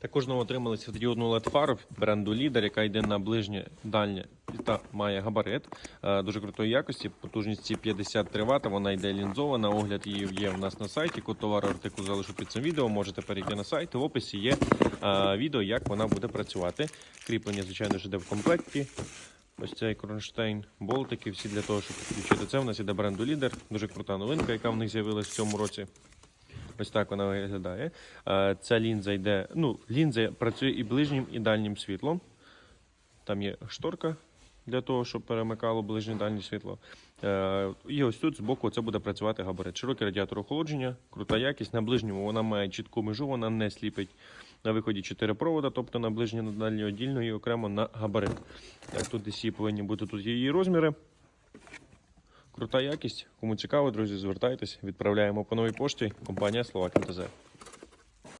Також знову отримали світлодіодну LED фару бренду Лідер, яка йде на ближнє дальнє та має габарит е, дуже крутої якості. Потужність 53 Вт, вона йде лінзована. Огляд її є в нас на сайті. Код товару артикул залишу під цим відео. Можете перейти на сайт. В описі є е, відео, як вона буде працювати. Кріплення, звичайно ж, йде в комплекті. Ось цей кронштейн, болтики, всі для того, щоб підключити це. У нас іде бренду Лідер. Дуже крута новинка, яка в них з'явилась в цьому році. Ось так вона виглядає. Е, Ця лінза йде. Ну, лінза працює і ближнім, і дальнім світлом. Там є шторка для того, щоб перемикало ближнє дальнє світло. Е, І ось тут збоку це буде працювати габарит. Широкий радіатор охолодження, крута якість. На ближньому вона має чітку межу, вона не сліпить. На виході 4 провода, тобто на ближнє на дальнє віддільно і окремо на габарит. Е, Тут десь повинні бути тут її розміри. Крута якість. Кому цікаво, друзі, звертайтесь. Відправляємо по новій пошті. Компанія Словак МТЗ.